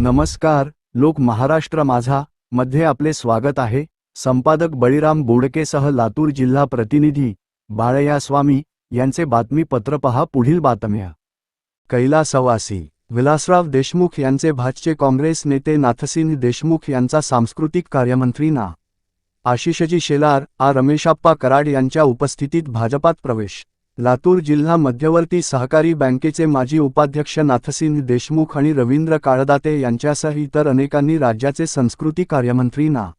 नमस्कार लोक महाराष्ट्र माझा मध्ये आपले स्वागत आहे. संपादक बळीराम बोडकेसह लातूर जिल्हा प्रतिनिधी बाळया स्वामी यांचे बातमीपत्र पहा पुढील बातम्या. कैलासवासी विलासराव देशमुख यांचे भाजचे काँग्रेस नेते नाथसिंह देशमुख यांचा सांस्कृतिक कार्यमंत्री ना. आशिषजी शेलार आ. रमेशाप्पा कराड यांच्या उपस्थितीत भाजपात प्रवेश. लातूर जिल्हा मध्यवर्ती सहकारी बँकेचे माजी उपाध्यक्ष नाथसिंह देशमुख आणि रवींद्र काळदाते यांच्यासह इतर अनेकांनी राज्याचे संस्कृती कार्यमंत्री ना.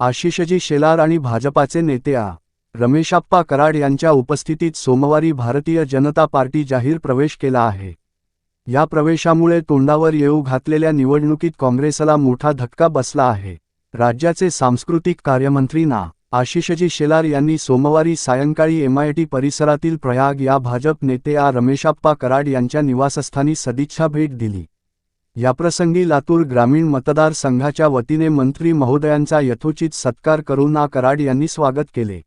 आशिषजी शेलार आणि भाजपाचे नेते आ. रमेशाप्पा कराड यांच्या उपस्थितीत सोमवारी भारतीय जनता पार्टी जाहीर प्रवेश केला आहे. या प्रवेशामुळे तोंडावर येऊ घातलेल्या निवडणुकीत काँग्रेसला मोठा धक्का बसला आहे. राज्याचे सांस्कृतिक कार्यमंत्री ना. आशिषजी शेलार यांनी सोमवारी सायंकाळी एमआयटी परिसरातील प्रयाग या भाजप नेते आ. रमेशाप्पा कराड यांच्या निवासस्थानी सदिच्छा भेट दिली. याप्रसंगी लातूर ग्रामीण मतदारसंघाच्या वतीने मंत्री महोदयांचा यथोचित सत्कार करून आ. कराड यांनी स्वागत केले.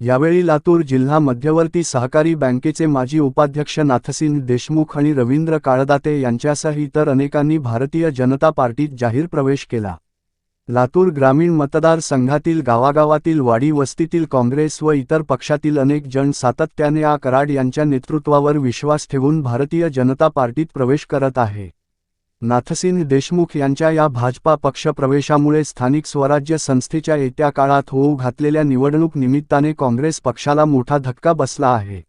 यावेळी लातूर जिल्हा मध्यवर्ती सहकारी बँकेचे माजी उपाध्यक्ष नाथसिंग देशमुख आणि रवींद्र काळदाते यांच्यासह इतर अनेकांनी भारतीय जनता पार्टीत जाहीर प्रवेश केला. लातूर ग्रामीण मतदारसंघातील गावागावातील वाडी वस्तीतील काँग्रेस व इतर पक्षातील अनेक जण सातत्याने आ कराड यांच्या नेतृत्वावर विश्वास ठेवून भारतीय जनता पार्टीत प्रवेश करत आहे. नाथसिंह देशमुख यांच्या या भाजपा पक्ष प्रवेशामुळे स्थानिक स्वराज्य संस्थेच्या येत्या काळात होऊ घातलेल्या निवडणूक निमित्ताने काँग्रेस पक्षाला मोठा धक्का बसला आहे.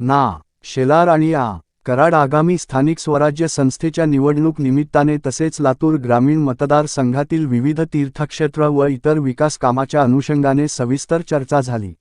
ना शेलार आणि आ कराड आगामी स्थानिक स्वराज्य संस्थेच्या निवडणूक निमित्ताने तसेच लातूर ग्रामीण मतदारसंघातील विविध तीर्थक्षेत्र व इतर विकास कामाच्या अनुषंगाने सविस्तर चर्चा झाली.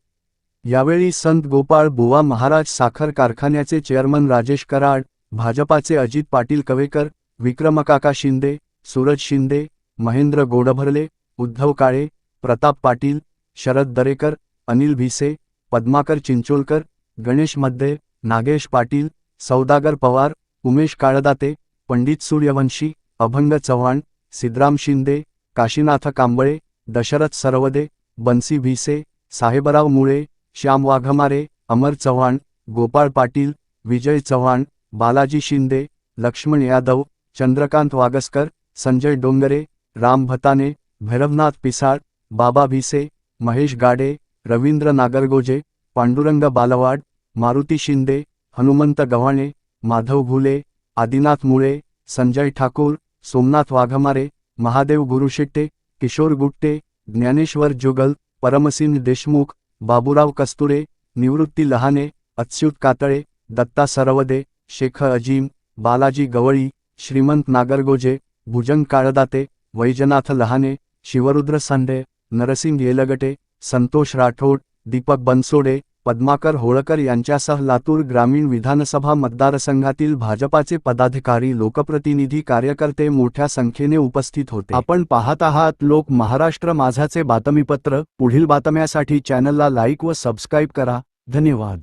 यावेळी संत गोपाळ बुवा महाराज साखर कारखान्याचे चेअरमन राजेश कराड भाजपाचे अजित पाटील कवेकर विक्रमकाका शिंदे सूरज शिंदे महेंद्र गोडभरले उद्धव काळे प्रताप पाटील शरद दरेकर अनिल भिसे पद्माकर चिंचोलकर गणेश मद्दे नागेश पाटील सौदागर पवार उमेश काळदाते पंडित सूर्यवंशी अभंग चव्हाण सिद्धराम शिंदे काशीनाथ कांबळे दशरथ सरवदे बन्सी भिसे साहेबराव मुळे श्याम वाघमारे अमर चव्हाण गोपाळ पाटील विजय चव्हाण बालाजी शिंदे लक्ष्मण यादव चंद्रकांत वागस्कर संजय डोंगरे राम भताने भैरवनाथ पिसाळ बाबा भिसे महेश गाडे रवींद्र नागरगोजे पांडुरंग बालवाड मारुती शिंदे हनुमंत गव्हाणे माधव भुले आदिनाथ मुळे संजय ठाकूर सोमनाथ वाघमारे महादेव गुरुशेट्टे किशोर गुट्टे ज्ञानेश्वर जुगल परमसिंह देशमुख बाबुराव कस्तुरे निवृत्ती लहाने अच्युत कातळे दत्ता सरवदे शेख अजीम बालाजी गवळी श्रीमंत नागरगोजे भुजंग काळदाते वैजनाथ लहाने शिवरुद्र सांडे नरसिंग येलगटे संतोष राठोड दीपक बनसोडे पद्माकर होळकर यांच्यासह लातूर ग्रामीण विधानसभा मतदारसंघातील भाजपाचे पदाधिकारी लोकप्रतिनिधी कार्यकर्ते मोठ्या संख्येने उपस्थित होते. आपण पाहत आहात लोक महाराष्ट्र माझाचे बातमीपत्र. पुढील बातम्यासाठी चॅनलला लाईक व सबस्क्राईब करा. धन्यवाद.